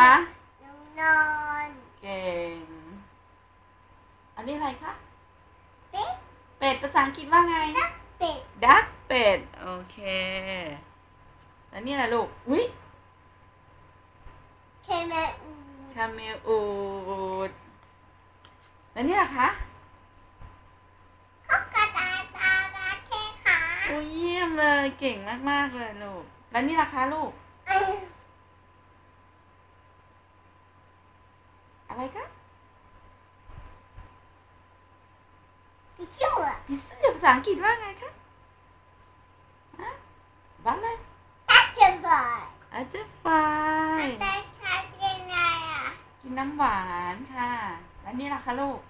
นอนนอนเก่ง อันนี้อะไรคะ เป็ด เป็ดภาษาอังกฤษว่าไงเป็ด ดักเป็ด โอเค แล้วนี่อะไรลูก อุ้ยเคแมอูคาเมลอูดแล้วนี่ล่ะคะเขากระต่ายตาตาแค่ขาโอ้ยเยี่ยมเลย เก่งมาก ๆ เลยลูก แล้วนี่ล่ะคะลูกอืม อะไรคะทิชชู่อะพิซซ่าภาษาอังกฤษว่าไงคะฮะบ้าเลยตัดเชือกก่อนอาจจะไฟแต่ชาเจนไงอะกินน้ำหวานค่ะ แล้วนี่ล่ะคะลูก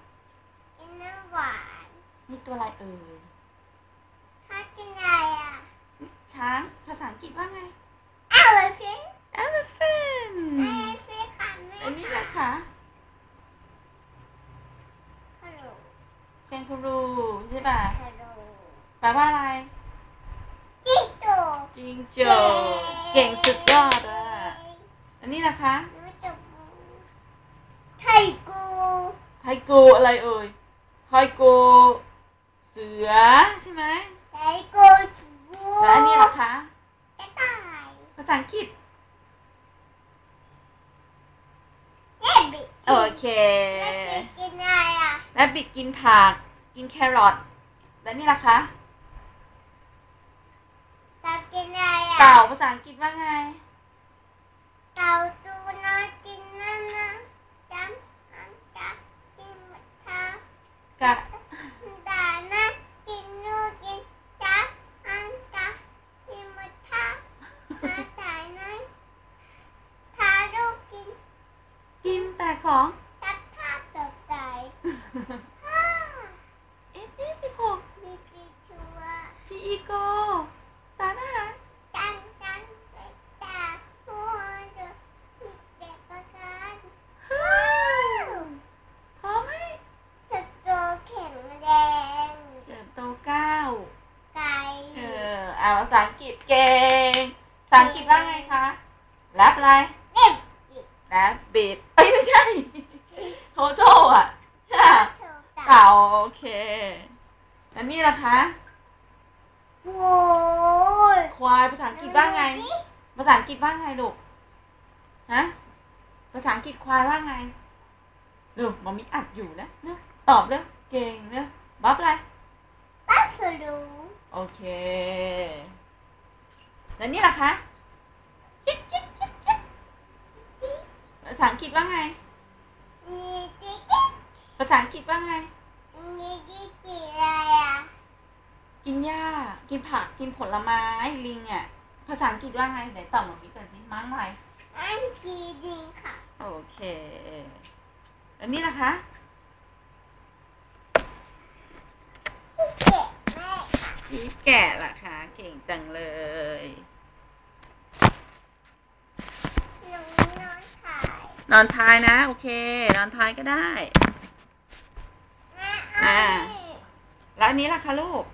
กินน้ำหวาน นี่ตัวอะไรเอ่ยถ้ากินอะไรอะช้างภาษาอังกฤษว่าไงเอลฟิน elephant เอลฟินค่ะแม่อันนี้ล่ะคะ ฮัลโหล แกงคูรูใช่ป่ะฮัลโหลแปลว่าอะไร จิ๊กโตจริงโจเก่งสุดยอดอะ อันนี้ล่ะคะหนูจะบูไทยกูไทกูอะไรเอ่ยไทกูเสือใช่ไหม ไทยกูชู แล้วอันนี้ล่ะคะ กระต่าย ภาษาอังกฤษ เล็บบิด โอเค เล็บบิดกินอะไรอะ แล้วบิดกินผัก กินแครอท แล้วนี่ล่ะคะเต่ากินอะไรอะเต่าภาษาอังกฤษว่าไง เต่าตูนากินนั่นนะจำอันจะกินหมดท้ากะดานะกินนูนกินจับอันจะกินหมดท้ามาตายนะทาลูกกิน กินแต่ของ ตัดท่าตกใจฮ่า เอ็ดดี้สิบหก มีปีชัว พีอีโกสารอาหาร กันกันไปตาหัวเดือดผิดเด็กประกัน ฮ่าพร้อมไหม สโตเข็มแดง เจิมโตเก้า ไก่ เอออ่าภาษาอังกฤษเก่งภาษาอังกฤษว่าไงคะแรปอะไรเล็บแรปบิดเอ้ยไม่ใช่โทโต้อะใช่ปะถูกตัดเก่าโอเค แล้วนี่ล่ะคะโว้ยควายภาษาอังกฤษว่าไง ภาษาอังกฤษว่าไงลูก ฮะ ภาษาอังกฤษควายว่าไงดูมามีอัดอยู่นะเนอะตอบเร็วเก่งเนอะบ๊อบอะไรบัฟฟาโล โอเค แล้วนี่ล่ะคะจิ๊กจิ๊กจิ๊กจิ๊กภาษาอังกฤษว่าไง ภาษาอังกฤษว่าไงมีจิ๊กจิ๊กอะไรอะกินหญ้า กินผัก กินผลไม้ ลิงอะ ภาษาอังกฤษว่าไงไหนตอบมาพี่ก่อนสิมั้งอะไร อันกีดิงค่ะ โอเคแล้วนี่ล่ะคะ เก็บแม่ ชีฟแกะล่ะคะเก่งจังเลยหนูนอนถ่ายนอนท้ายนะ โอเค นอนท้ายก็ได้แม่อ่าเอาแล้วอันนี้ล่ะคะลูก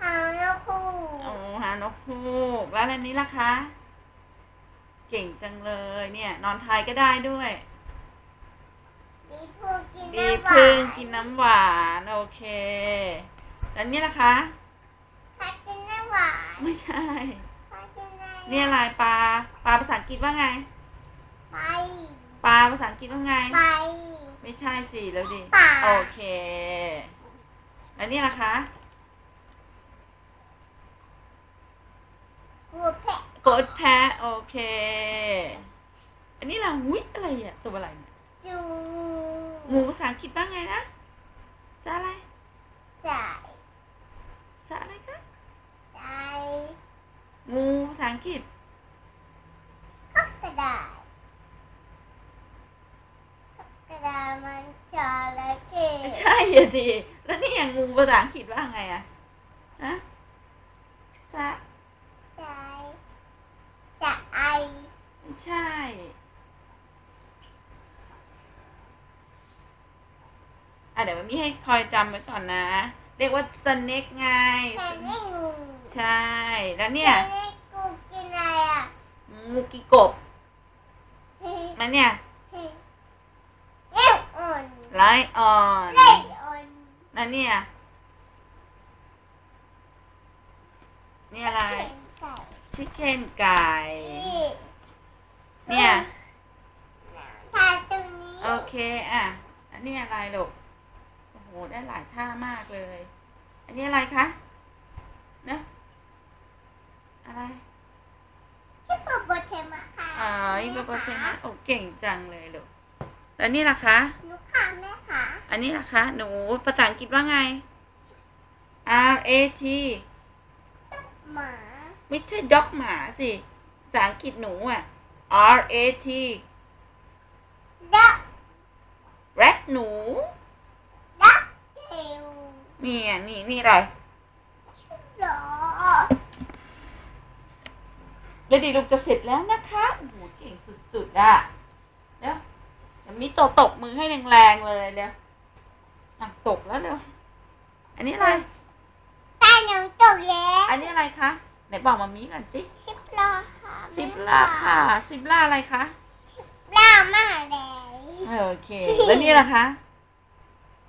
หางนกคู่โอ้หานกฮูกแล้วอันนี้ล่ะคะ เก่งจังเลยเนี่ย นอนท้ายก็ได้ด้วย ดีพูกินดีน้ำหวาพึ่งนกินน้ำหวาน โอเคแล้วนี่ล่ะคะถ้ากินน้ำหวาน ไม่ใช่ถ้ากินอะไรนี่อะไรปลาปลาภาษาอังกฤษว่าไงไปปลาภาษาอังกฤษว่าไงไปไม่ใช่สิแล้วดิป่าโอเคแล้วนี่ล่ะคะกูแพะกดแพะโอเค อันนี้ล่ะหุ้ยอะไรอะตัวอะไรเนี่ยจูงูภาษาอังกฤษว่าไงนะจะอะไรจ่ายจะอะไรคะจ่ายงูภาษาอังกฤษข้อกระดาษข้อกระดาษมันจระเข้ไม่ใช่อะดิแล้วนี่อย่างงูภาษาอังกฤษว่าไงอะฮะสะจ่ายจะไอไม่ใช่ อะเดี๋ยวมันมีให้คอยจำไว้ก่อนนะ เรียกว่า snake ไงแค่นี้งูใช่ แล้วเนี่ยแค่นี้กูกินอะไรอะ งูงูกีกบมันเนี่ยเล่นอ่อนไลออนเล่นอ่อนนั่นเนี่ยนี่อะไรใส่ชิคเก้นไก่นี่เนี่ยทาตรงนี้ โอเค อะ อันนี้อะไรลูก โอ้โหได้หลายท่ามากเลย อันนี้อะไรคะเนะอะไรที่ปอบเทมะค่ะอ๋ออีโปโปเทมัสโอ้เก่งจังเลยลูกแล้วนี่ล่ะคะลูกค่ะแม่ค่ะ อันนี้ล่ะคะหนูภาษาอังกฤษว่าไง R A T หมา ไม่ใช่ด็อกหมาสิภาษาอังกฤษหนูอะ R A T ดัก rat หนูดักเทล นี่อะนี่นี่อะไรหรอแล้วดีลูกจะเสร็จแล้วนะคะโอ้โหเก่งสุดๆอะเดี๋ยวเดี๋ยวมีโตตบมือให้แรงๆเลยเดี๋ยวอะตกแล้วเดี๋ยวอันนี้อะไรตาหนูตกแล้วอันนี้อะไรคะไหนบอกมามีกันสิสิบลาค่ะสิบลาค่ะสิบลาอะไรคะลามาแล้วโอเคแล้วนี่ล่ะคะ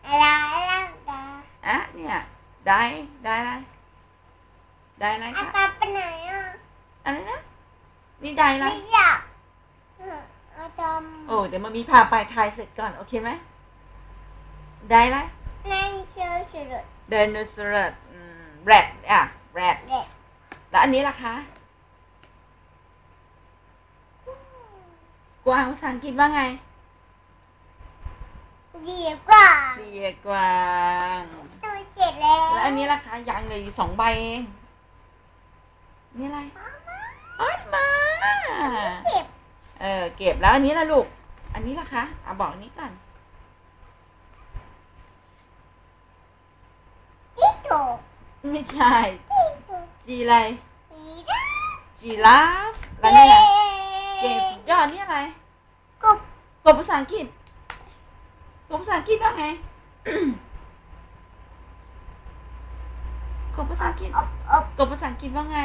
อะไรล่ะดา อะเนี่ย ได้ได้อะไรได้อะไรอาคะตาไปไหนอะอะไรนะ นี่ได้อะไรไม่อยากเอออาตอมโอ้เดี๋ยวมามีพาไปทายเสร็จก่อน โอเคไหมได้อะไรนั่นเชื่อสุดไดโนเสาร์อืมแรดอะแรดเด็กแล้วอันนี้ล่ะคะ กวางภาษาอังกฤษว่าไง ดีกว่าเรียกวางตัวเสร็จแล้วแล้วอันนี้ล่ะคะยังเหลยอยู่สองใบเองนี่อะไรออดมาเก็บเออเก็บแล้วอันนี้ล่ะลูก อันนี้ล่ะคะอะบอกอันนี้ก่อนที่ตกไม่ใช่ที่ตกจีอะไรสีดาจีราฟแล้วนี่ล่ะเก่งสุดยอดนี่อะไรกบกบภาษาอังกฤษกบ ภาษาอังกฤษว่าไงกบภาษาอังกฤษอบอบกบภาษาอังกฤษว่าไง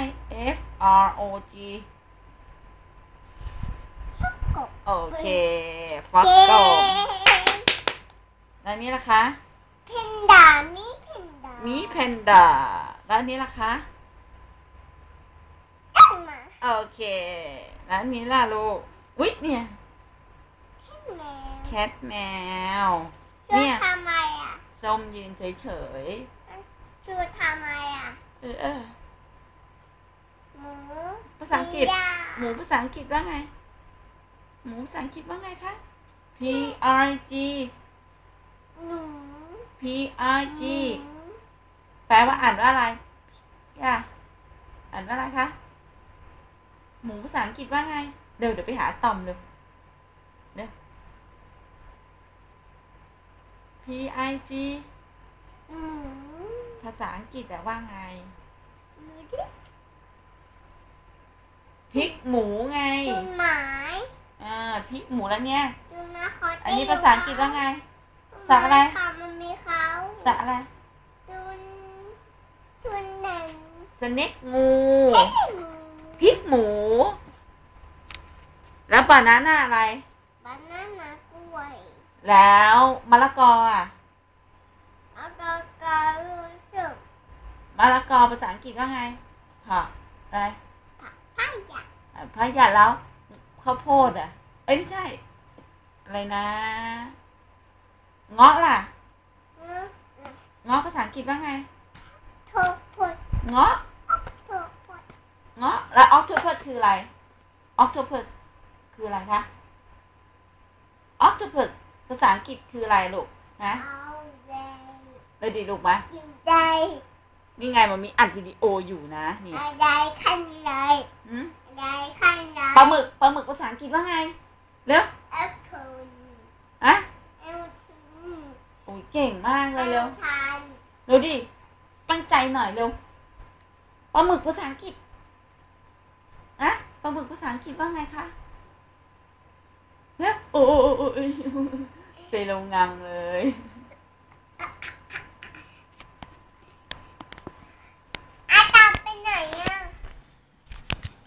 F R O G กบโอเคฟ็อกเย้โกแล้วอันนี้ล่ะคะเพนด้ามีเพนด้ามีแพนด้าแล้วอันนี้ล่ะคะตั้งมาโอเค แล้วอันนี้ล่ะลูก อุ๊ยเนี่ยแมวแค ทแมวชูเนี่ยทำไมอะส้มยืนเฉยชูทำไมอะๆเออเออหมูภาษาอังกฤษย่าหมูภาษาอังกฤษว่าไง หมูภาษาอังกฤษว่าไงคะ P R G หนู P R G หนูแปลว่าอ่านว่าอะไรย่าอ่านว่าอะไรคะ หมูภาษาอังกฤษว่าไง เดี๋ยวเดี๋ยวไปหาตอมเลยเดี๋ยว P I G หมูภาษาอังกฤษแต่ว่าไง ดูดิพริกหมูไงดูหมายอ่า พริกหมูแล้วเนี่ยดูนะคออันนี้ภาษาอังกฤษว่าไง สระอะไร ค่ะมันมีเขาสะอะไรดูนดูหนังสเน็กงูเฮ้ยหมูพริกหมู แล้วบานาน่าอะไร บานาน่ากล้วย แล้วมะละกออะแล้วก็การู้สึกมะละกอภาษาอังกฤษว่าไงผักอะไรผ้าหยักอะพะหยัดแล้วข้าวโพดอะ เอ้ยไม่ใช่ อะไรนะเงาะล่ะเนื้อเงาะภาษาอังกฤษว่าไงโทพดเงาะโทพดเงาะแล้วออ t โ p พ s คืออะไรออ t โ p พ s คืออะไรคะออ t โ p พ s ภาษาอังกฤษคืออะไรลูกนะเอาใจเลยดีลูกไหมสิ่งใดนี่ไงมันมีอัดวิดีโออยู่นะนี่อะไรขั้นเลยหืมอะไรขั้นเลยปลาหมึกปลาหมึกภาษาอังกฤษว่าไงเร็วเอลคูนอะเอลทินโอ้ยเก่งมากเลยเร็วทานเร็วดิตั้งใจหน่อยเร็วปลาหมึกภาษาอังกฤษอะปลาหมึกภาษาอังกฤษว่าไงคะเร็ว โอ้ยเซลงงังเลย